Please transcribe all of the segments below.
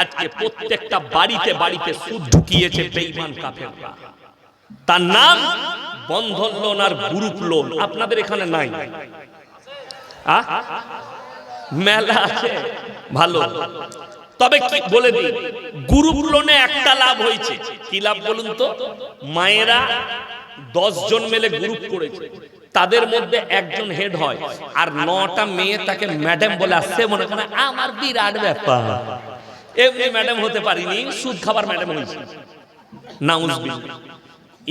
আজকে প্রত্যেকটা বাড়িতে বাড়িতে সুদ ঢুকিয়েছে বেঈমান কাফেররা। তার নাম বন্ধন লোন আর গ্রুপ লোন। আপনাদের এখানে নাই। মেলা আছে। ভালো। তবে কি বলে দিই? গ্রুপ লোনে একটা লাভ হয়েছে। কি লাভ বলুন তো? মায়েরা দশ জন মিলে গ্রুপ করেছে। তাদের মধ্যে একজন হেড হয়। আর নটা মেয়ে তাকে ম্যাডাম বলে আসছে। মনে করে আমার বিরাট ব্যাপার। এমনি ম্যাডাম হতে পারিনি, সুদ খাবার ম্যাডাম হয়েছে না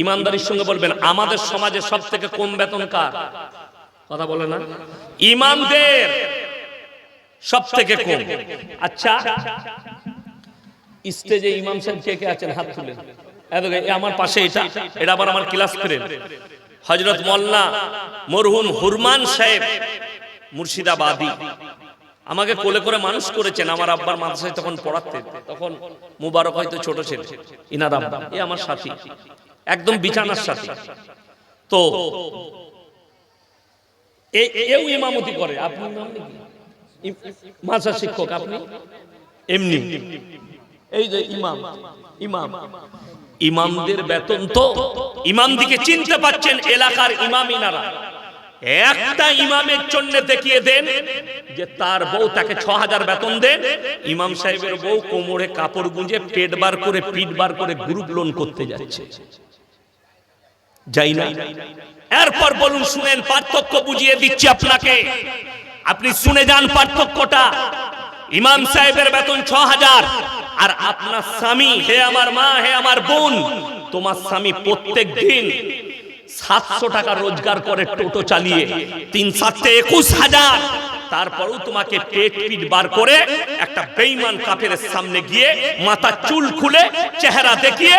ইমানদারির সঙ্গে বলবেন, আমাদের সমাজে সব থেকে কম বেতন কার? কথা বলে না? ইমামদের সব থেকে কম। আচ্ছা স্টেজে ইমাম সাহেব কে কে আছেন? হাত তুলে আমার পাশে এটা এটা আবার আমার ক্লাস ফ্রেন্ড হজরত মোল্লা মরহুম হুরমান সাহেব, মুর্শিদাবাদী। আমাকে কোলে করে মানুষ করেছেন আমার আব্বার মাদ্রাসায় তখন পড়াতেন। তখন মুবারক হয়তো ছোট ছিল ইনার আব্বা। এ আমার সাথী। একদম বিছানার সাথী। তো এও ইমামতি করে। আপনি মাদ্রাসা শিক্ষক আপনি? এমনি। এই যে ইমাম ইমাম। ইমামদের বেতন তো ইমাম দিকে চিনতে পাচ্ছেন এলাকার ইমাম ইনারা। একটা ইমামের জন্য দেখিয়ে দেন যে তার বউ তাকে ছ হাজার বেতন দেন ইমাম সাহেবের বউ কোমরে কাপড় গুঁজে পেট বার করে, পিঠ বার করে গ্রুপ লোন করতে যাচ্ছে। যাই না। এরপর বলুন, শুনেন, পার্থক্য বুঝিয়ে দিচ্ছি আপনাকে। আপনি শুনে যান পার্থক্যটা। ইমাম সাহেবের বেতন ছ হাজার আর আপনার স্বামী, হে আমার মা, হে আমার বোন, তোমার স্বামী প্রত্যেক দিন সাতশো টাকা রোজগার করে টোটো চালিয়ে তিন সাতটে একুশ হাজার। তারপরেও তোমাকে পেট পিট বার করে একটা বেইমান কাপের সামনে গিয়ে মাথা চুল খুলে চেহারা দেখিয়ে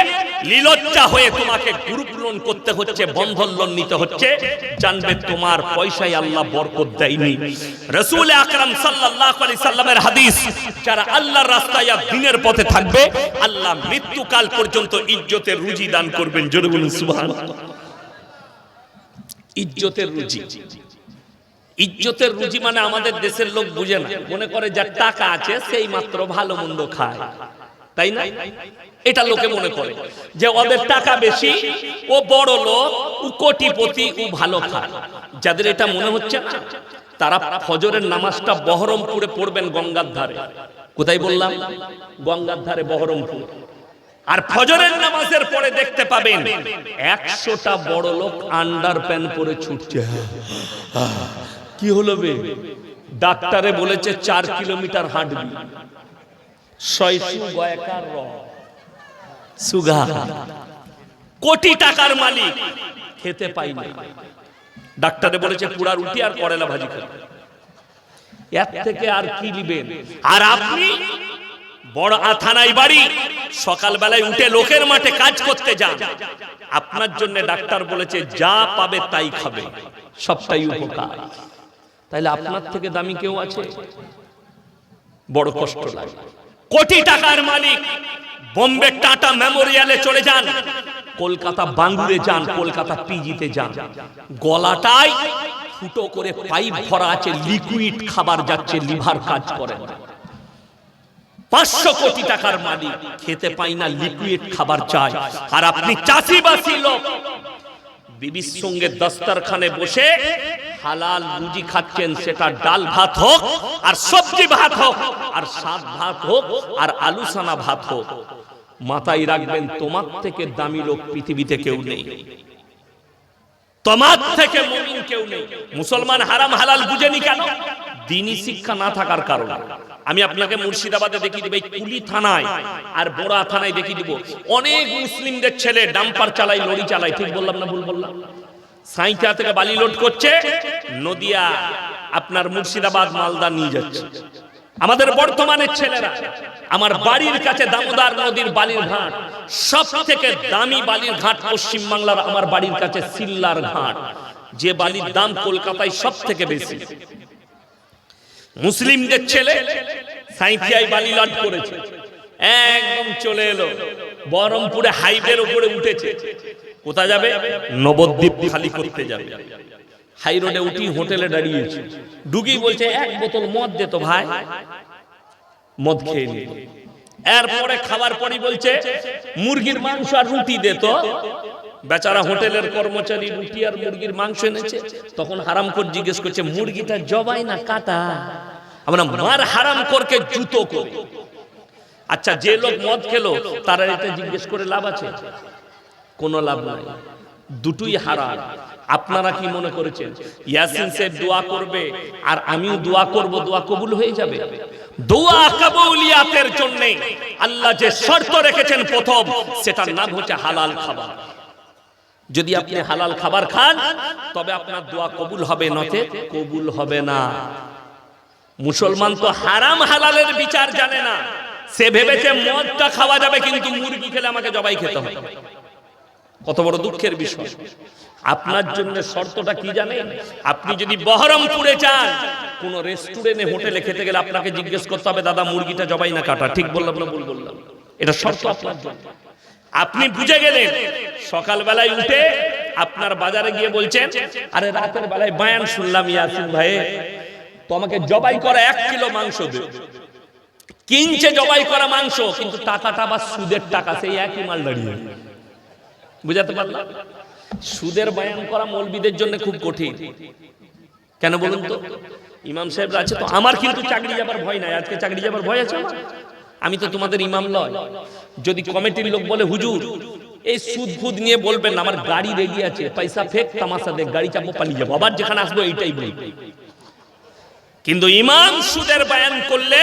লীলজ্জা হয়ে তোমাকে গ্রুপ লোন করতে হচ্ছে, বন্ধন লোন নিতে হচ্ছে। জানবে তোমার পয়সায় আল্লাহ বরকত দেয়নি। রসুল আকরাম সাল্লাল্লাহু আলাইহি সাল্লামের হাদিস, যারা আল্লাহর রাস্তায় আর দিনের পথে থাকবে, আল্লাহ মৃত্যুকাল পর্যন্ত ইজ্জতের রুজি দান করবেন। জোরে বলুন, সুবহানাল্লাহ। ইজ্জতের রুজি। ইজ্জতের রুজি মানে আমাদের দেশের লোক বুঝে না। মনে করে যার টাকা আছে, সেই মাত্র ভালো মন্দ খায়। তাই না? এটা লোকে মনে করে যে ওদের টাকা বেশি, ও বড় লোক, ও কোটিপতি, ও ভালো খায়। যাদের এটা মনে হচ্ছে তারা ফজরের নামাজটা বহরমপুরে পড়বেন গঙ্গার ধারে। কোথায় বললাম? গঙ্গার ধারে বহরমপুর। আর ফজরের নামাজের পরে দেখতে পাবেন একশোটা বড় লোক আন্ডার প্যান্ট পরে ছুটছে। কি হলো বে? ডাক্তারে বলেছে চার কিলোমিটার হাঁটবি। সুগা। কোটি টাকার মালিক। খেতে পাইনি ডাক্তারে বলেছে পুরা রুটি আর করেলা ভাজি খাবে। এর থেকে আর কি নিবেন? আর আপনি বড় থানায় বাড়ি। সকালবেলায় উঠে লোকের মাঠে কাজ করতে যান। আপনার জন্য ডাক্তার বলেছে, যা পাবে তাই খাবে। সবটাই উপকার। তাইলে আপনার থেকে দামি কেউ আছে? বড় কষ্ট লাগে। কোটি টাকার মালিক, বোম্বে টাটা মেমোরিয়ালে চলে যান। কলকাতা বাঙ্গুরে যান, কলকাতা পিজিতে যান। গলাটায় ফুটো করে পাইপ ভরা আছে, লিকুইড খাবার যাচ্ছে, লিভার কাজ করে। পাঁচশো কোটি টাকার মালিক। খেতে পাই না লিকুইড খাবার চাই। আর আপনি চাষিবাসী লোক। বিবির সঙ্গে দস্তারখানে বসে হালাল রুজি খাচ্ছেন, সেটা ডাল ভাত হোক আর সবজি ভাত হোক, আর শাক ভাত হোক আর আলু সানা ভাত হোক। মাথায় রাখবেন, তোমার থেকে দামি লোক পৃথিবীতে কেউ নেই। তোমার থেকে কেউ নেই। মুসলমান হারাম হালাল বুঝেনি কেন? দিনী শিক্ষা না থাকার কারণে। আমি আপনাকে মুর্শিদাবাদে দেখিয়ে দিব, এই কুলি থানায় আর বোড়া থানায় দেখিয়ে দিব। অনেক মুসলিমদের ছেলে ডাম্পার চালাই লরি চালাই ঠিক বললাম না ভুল বললাম? সাইথা থেকে বালি লোড করছে, নদিয়া আপনার মুর্শিদাবাদ, মালদা নিয়ে যাচ্ছে। আমাদের বর্তমানের ছেলেরা, আমার বাড়ির কাছে দামোদর নদীর বালির ঘাট সব থেকে দামি বালির ঘাট পশ্চিম বাংলার আমার বাড়ির কাছে সিল্লার ঘাট। যে বালির দাম কলকাতায় সব থেকে বেশি। মুসলিমদের ছেলে সাঁইথিয়ায় বালি লট করেছে। একদম চলে এলো। বহরমপুরে হাইওয়ের উপরে উঠেছে। কোথা যাবে? নবদ্বীপ খালি করতে যাবে। হাই রোডে উঠি হোটেলে দাঁড়িয়েছে। ডুগি বলছে, এক বোতল মদ দে তো ভাই। মদ খেয়ে নিল। এরপরে খাবার পরই বলছে, মুরগির মাংস আর রুটি দে তো। বেচারা হোটেলের কর্মচারী রুটি আর মুরগির মাংস এনেছে। তখন হারাম কর জিজ্ঞেস করছে, মুরগিটা জবাই না কাটা? আমরা মার হারাম করকে জুতো করে আচ্ছা যে লোক মদ খেলো, তারা এটা জিজ্ঞেস করে লাভ আছে? কোনো লাভ নাই। দুটোই হারাম। আপনারা কি মনে করেছেন? ইয়াসিন সাহেব দোয়া করবে আর আমিও দোয়া করব, দোয়া কবুল হয়ে যাবে। দোয়া কবুলিয়াতের জন্য আল্লাহ যে শর্ত রেখেছেন প্রথম, সেটার নাম হচ্ছে হালাল খাবার। যদি আপনি হালাল খাবার খান, তবে আপনার দোয়া কবুল হবে নতে কবুল হবে না। মুসলমান তো হারাম হালালের বিচার জানে না। সে ভেবেছে মদটা খাওয়া যাবে, কিন্তু মুরগি খেলে আমাকে জবাই খেতে হবে কত বড় দুঃখের বিষয়। আপনার জন্য শর্তটা কি জানেন? আপনি যদি বহরমপুরে যান, কোন রেস্টুরেন্টে হোটেলে খেতে গেলে আপনাকে জিজ্ঞেস করতে হবে, দাদা, মুরগিটা জবাই না কাটা? ঠিক বললাম না ভুল বললাম? এটা শর্ত আপনার জন্য। আপনি বুঝে গেলেন, সকালবেলায় উঠে আপনার বাজারে গিয়ে বলছেন, আরে রাতের বেলায় বায়ান শুনলাম, ইয়াসিন ভাই। তোমাকে জবাই করা এক কিলো মাংস দে। কিনছে জবাই করা মাংস, কিন্তু টাকাটা বা সুদের টাকা, সেই একই মাল দাঁড়িয়ে। বুঝাতে পারলাম? সুদের বায়ান করা মৌলবিদের জন্য খুব কঠিন। কেন বলুন তো? ইমাম সাহেবরা আছে তো, আমার কিন্তু চাকরি যাবার ভয় নাই। আজকে চাকরি যাবার ভয় আছে আমি তো তোমাদের ইমাম লয় যদি কমিটির লোক বলে, হুজুর, এই সুদ ফুদ নিয়ে বলবেন, আমার গাড়ি রেডি আছে, পয়সা ফেক তামাশা দেখ, গাড়ি চাপবো, পালিয়ে যাব। আবার যেখানে আসব, এইটাই বলব কিন্তু ইমাম সুদের বায়ান করলে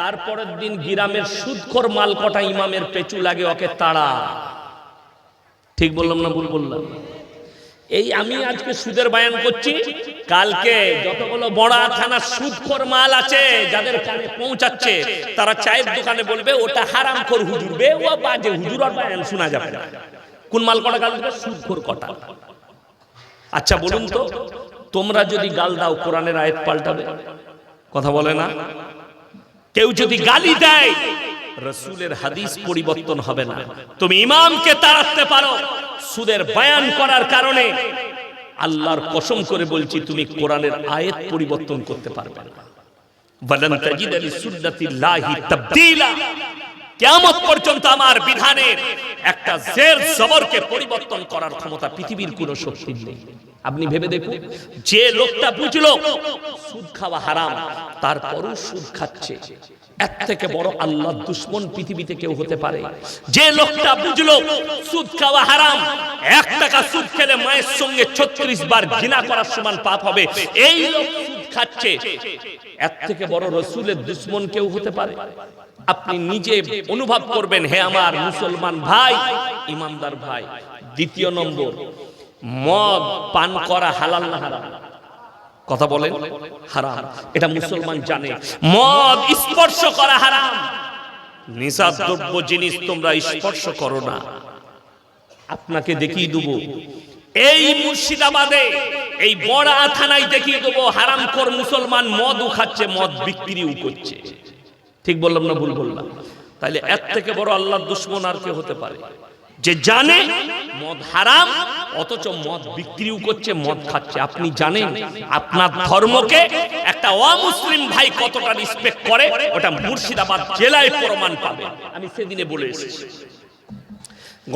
তারপরের দিন গিরামের সুদখোর মাল কটা ইমামের পেঁচু লাগে, ওকে তাড়া। ঠিক বললাম না ভুল বললাম? এই আমি আজকে সুদের বায়ান করছি, কালকে যতগুলো বড় থানার সুদখোর মাল আছে যাদের কানে পৌঁছাচ্ছে, তারা চায়ের দোকানে বলবে, ওটা হারাম কর হুজুর বে, ও বাজে হুজুর আর বায়ান শোনা যাবে না। কোন মাল কটা গাল দেবে? সুদখোর কটা। আচ্ছা বলুন তো, তোমরা যদি গাল দাও, কোরআনের আয়াত পাল্টাবে? কথা বলে না? কেউ যদি গালি দেয় রসুলের হাদিস পরিবর্তন হবে না। তুমি ইমামকে তাড়াতে পারো। সুদের বয়ান করার কারণে আল্লাহর কসম করে বলছি তুমি কোরআনের আয়াত পরিবর্তন করতে পারবে না। বলেন তাজিদ লিসুন্নাতিল্লাহি তাবদীলা। কিয়ামত পর্যন্ত আমার বিধানের একটা জের জবরকে পরিবর্তন করার ক্ষমতা পৃথিবীর কোনো শক্তির নেই। আপনি ভেবে দেখুন, যে লোকটা বুঝলো সুদ খাওয়া হারাম, তারপরও সুদ খাচ্ছে। এর থেকে বড় আল্লাহ দুশ্মন পৃথিবীতে কেউ হতে পারে। যে লোকটা বুঝলো সুদ খাওয়া হারাম, এক টাকা সুদ খেলে মায়ের সঙ্গে ছত্রিশ বার ঘৃণা করার সমান পাপ হবে, এই লোক সুদ খাচ্ছে। এর থেকে বড় রসুলের দুশ্মন কেউ হতে পারে। আপনি নিজে অনুভব করবেন, হে আমার মুসলমান ভাই, ইমানদার ভাই। দ্বিতীয় নম্বর, মদ পান করা হালাল না হারাম। কথা বলেন, হারাম। এটা মুসলমান জানে। মদ স্পর্শ করা হারাম। নিশাদ দ্রব্য জিনিস তোমরা স্পর্শ করো না। আপনাকে দেখিয়ে দেব। এই মুর্শিদাবাদে, এই বড়া থানায় দেখিয়ে দেবো, হারামখোর মুসলমান মদও খাচ্ছে, মদ বিক্রিও করছে। ঠিক বললাম না ভুল বললাম? তাইলে এর থেকে বড় আল্লাহর দুশ্মন আর কে হতে পারে। যে জানে মদ হারাম, অথচ মদ বিক্রিও করছে, মদ খাচ্ছে। আপনি জানেন আপনার ধর্মকে একটা অমুসলিম ভাই কতটা রিসপেক্ট করে, ওটা মুর্শিদাবাদ জেলায় প্রমাণ পাবে। আমি সেদিনে বলে এসেছি।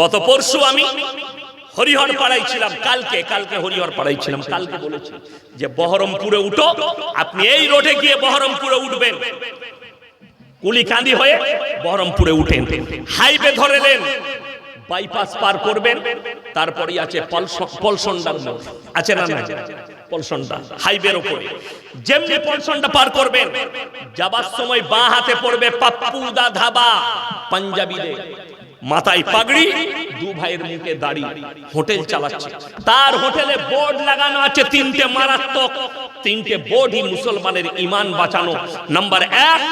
গত পরশু আমি হরিহর পাড়াই ছিলাম, কালকে কালকে হরিহর পাড়াই ছিলাম, কালকে বলেছি যে বহরমপুরে উঠো, আপনি এই রোডে গিয়ে বহরমপুরে উঠবেন। কুলিকান্দি হয়ে বহরমপুরে উঠেন। হাইওয়ে ধরে নেন বাইপাস পার করবেন তারপরে আছে পলসন্ডার মোড় আছে না না পলসন্ডা হাইওয়ের উপরে যেমনি পলসন্ডা পার করবেন, যাবার সময় বাঁ হাতে পড়বে পাপ্পুদা ধাবা, পাঞ্জাবিদের। মাথায় পাগড়ি দু ভাইয়ের মুখে দাড়ি হোটেল চালাচ্ছে। তার হোটেলে বোর্ড লাগানো আছে তিনটে মারাত্মক তিনটে বোর্ডই মুসলমানের ইমান বাঁচানো। নাম্বার এক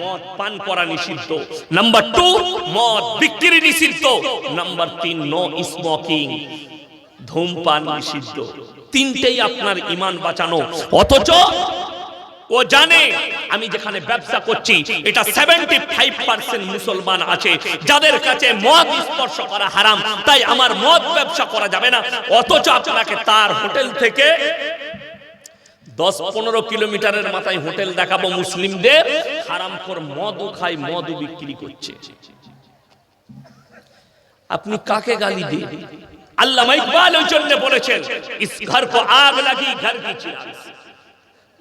মদ পান করা নিষিদ্ধ। নাম্বার টু মদ বিক্রি নিষিদ্ধ। নাম্বার তিন নো স্মোকিং ধূমপান নিষিদ্ধ। তিনটেই আপনার ইমান বাঁচানো। অথচ ও জানে, আমি যেখানে ব্যবসা করছি, এটা সেভেন্টি ফাইভ পার্সেন্ট মুসলমান আছে। যাদের কাছে মদ স্পর্শ করা হারাম, তাই আমার মদ ব্যবসা করা যাবে না। অথচ আপনাকে তার হোটেল থেকে দশ পনেরো কিলোমিটারের মাথায় হোটেল দেখাবো মুসলিমদের। হারাম কর মদও খাই মদও বিক্রি করছে। আপনি কাকে গালি দিয়ে আল্লাহ ইকবাল ওই জন্য বলেছেন, ইস ঘর কো আগ লাগি, ঘর কি চিরাগ।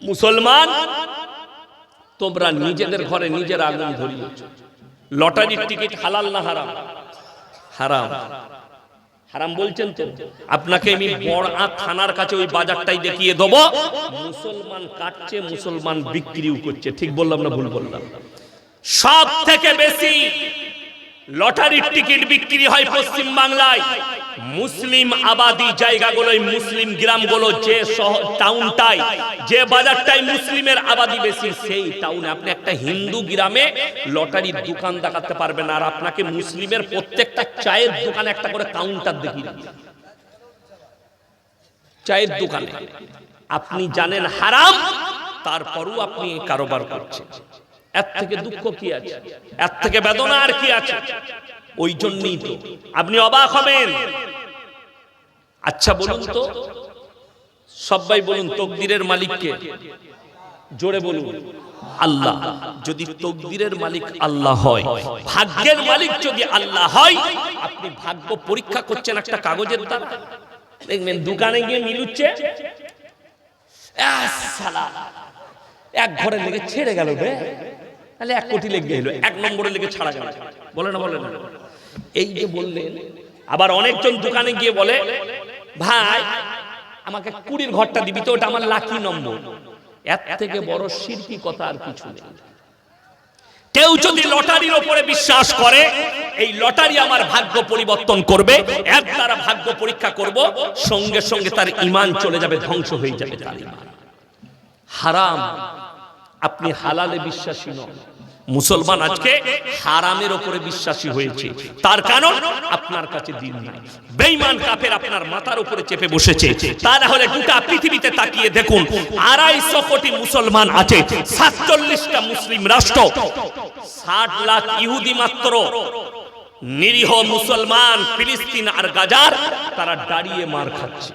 মুসলমান, তোমরা নিজেদের ঘরে নিজের আগুন ধরিয়েছ। লটারির টিকিট হালাল না হারাম? হারাম। হারাম বলছেন তো। আপনাকে আমি বড় থানার কাছে ওই বাজারটাই দেখিয়ে দেবো। মুসলমান কাটছে, মুসলমান বিক্রিও করছে। ঠিক বললাম না ভুল বললাম? সব থেকে বেশি লটারির টিকিট বিক্রি হয় পশ্চিম বাংলায় মুসলিম আবাদি জায়গাগুলোয় মুসলিম গ্রামগুলো যে শহর টাউনটাই যে বাজারটাই মুসলিমের আবাদি বেশি, সেই টাউনে আপনি একটা হিন্দু গ্রামে লটারির দোকান দেখাতে পারবেন, আর আপনাকে মুসলিমের প্রত্যেকটা চায়ের দোকানে একটা করে কাউন্টার দেখিয়ে। চায়ের দোকানে। আপনি জানেন হারাম, তারপরও আপনি কারোবার করছেন। এর থেকে দুঃখ কি আছে? এর থেকে বেদনা আর কি আছে? ওই জন্যই তো। আপনি অবাক হবেন। আচ্ছা বলুন তো। সবাই বলুন তকদিরের মালিককে। জোরে বলুন। আল্লাহ, যদি তকদিরের মালিক আল্লাহ হয়, ভাগ্যের মালিক যদি আল্লাহ হয়, আপনি ভাগ্য পরীক্ষা করছেন একটা কাগজের দ্বারা। দেখবেন দোকানে গিয়ে মিলুচ্ছে। এক ঘরে লেগে ছেড়ে গেল বে। তাহলে এক কোটি লেগে এলো এক নম্বরে লেগে ছাড়া গেল। বলে না বলে না। এই যে বললেন, আবার অনেকজন দোকানে গিয়ে বলে, ভাই, আমাকে কুড়ির ঘরটা দিবি তো, ওটা আমার লাকি নম্বর। এর থেকে বড় শিরকি কথা আর কিছু নেই। কেউ যদি লটারির ওপরে বিশ্বাস করে, এই লটারি আমার ভাগ্য পরিবর্তন করবে, এর দ্বারা ভাগ্য পরীক্ষা করব, সঙ্গে সঙ্গে তার ইমান চলে যাবে, ধ্বংস হয়ে যাবে তার ইমান। হারাম, আপনি হালালে বিশ্বাসী নন। মুসলমান আজকে হারামের ওপরে বিশ্বাসী হয়েছে। তার কারণ আপনার কাছে দিন নাই। বেঈমান কাফের আপনার মাথার উপরে চেপে বসেছে। তা না হলে গোটা পৃথিবীতে তাকিয়ে দেখুন আড়াইশো কোটি মুসলমান আছে সাতচল্লিশটা মুসলিম রাষ্ট্র ষাট লাখ ইহুদি মাত্র। নিরীহ মুসলমান ফিলিস্তিন আর গাজার তারা দাঁড়িয়ে মার খাচ্ছে।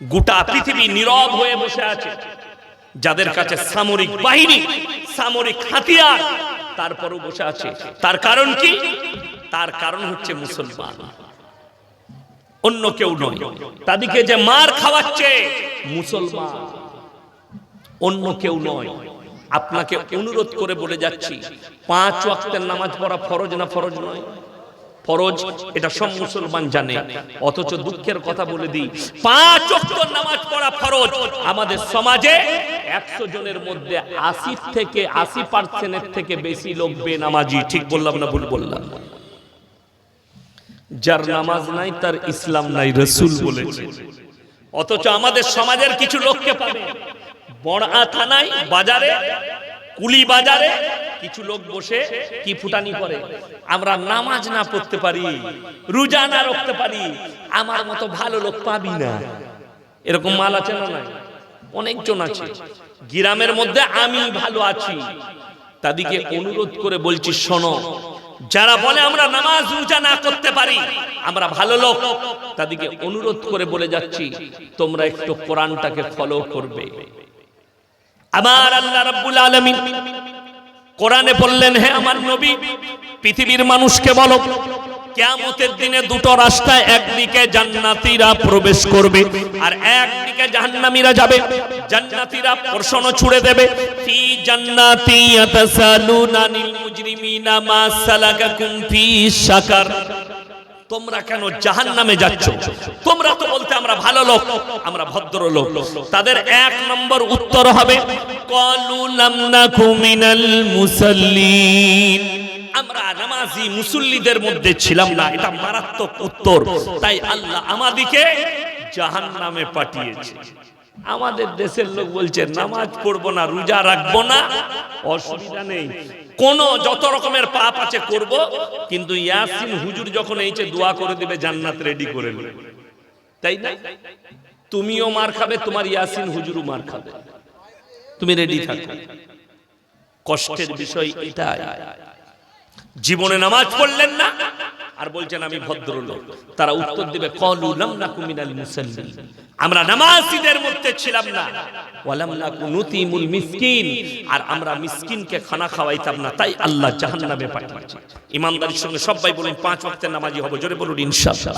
গোটা পৃথিবী নীরব হয়ে বসে আছে। যাদের কাছে সামরিক বাহিনী সামরিক হাতিয়ার তারপরও বসে আছে। তার কারণ কি? তার কারণ হচ্ছে মুসলমান। অন্য কেউ নয়। তাদেরকে যে মার খাওয়াচ্ছে মুসলমান। অন্য কেউ নয়। আপনাকে অনুরোধ করে বলে যাচ্ছি পাঁচ ওয়াক্তের নামাজ পড়া ফরজ না ফরজ নয়? ফরজ, এটা সব মুসলমান জানে। অথচ দুঃখের কথা বলে দিই, পাঁচ নামাজ পড়া ফরজ। আমাদের সমাজে একশো জনের মধ্যে আশি থেকে, আশি পার্সেন্টের থেকে বেশি লোক বেনামাজি। ঠিক বললাম না ভুল বললাম? যার নামাজ নাই, তার ইসলাম নাই, রসুল বলেছে। অথচ আমাদের সমাজের কিছু লোককে পাবে। বড়া থানায়, বাজারে কুলি বাজারে কিছু লোক বসে কি ফুটানি করে? আমরা নামাজ না পড়তে পারি, রোজা না রাখতে পারি, আমার মতো ভালো লোক পাবি না। এরকম মাল আছে না নাই? অনেকজন আছে। গ্রামের মধ্যে আমি ভালো আছি। তাদেরকে অনুরোধ করে বলছি, শোনো, যারা বলে আমরা নামাজ রোজা না করতে পারি, আমরা ভালো লোক, তাদেরকে অনুরোধ করে বলে যাচ্ছি, তোমরা একটু কোরআনটাকে ফলো করবে। আমার আল্লাহ রাব্বুল আলামিন কোরআনে বললেন, হে আমার নবী, পৃথিবীর মানুষকে বলো, কিয়ামতের দিনে দুটো রাস্তায় একদিকে জান্নাতীরা প্রবেশ করবে আর একদিকে জাহান্নামীরা যাবে। জান্নাতীরা প্রশ্ন ছুড়ে দেবে। ফি জান্নাতি ইয়াতাসালুনা আনিল মুজরিমিনা মা সালাকাকুম ফি সাকার তোমরা কেন জাহান নামে যাচ্ছ? তোমরা তো বলতে আমরা ভালো লোক, আমরা ভদ্র লোক। তাদের এক নম্বর উত্তর হবে আমরা নামাজি মুসল্লিদের মধ্যে ছিলাম না, এটা মারাত্মক উত্তর। তাই আল্লাহ আমাদিকে জাহান নামে পাঠিয়েছে। আমাদের দেশের লোক বলছে, নামাজ পড়ব না, রোজা রাখব না। অসুবিধা নেই। কোন যত রকমের পাপ আছে করব, কিন্তু ইয়াসিন হুজুর যখন এইছে দোয়া করে দিবে, জান্নাত রেডি করে নেবে। তাই না? তুমিও মার খাবে, তোমার ইয়াসিন হুজুরও মার খাবে। তুমি রেডি থাকো। কষ্টের বিষয় এটাই। জীবনে নামাজ পড়লেন না আর বলছেন, আমি ভদ্রলোক। তারা উত্তর দেবে, কলু লাম নাকু মিনাল মুসাল্লি আমরা নামাজীদের মধ্যে ছিলাম না। ওয়ালাম নাকু নুতিমুল মিসকিন। আর আমরা মিসকিনকে খানা খাওয়াইতাম না, তাই আল্লাহ জাহান্নামে পাঠিয়েছে। ইমানদারির সঙ্গে সবাই বলুন, পাঁচ ওয়াক্তের নামাজি হবে। জোরে বলুন, ইনশাআল্লাহ।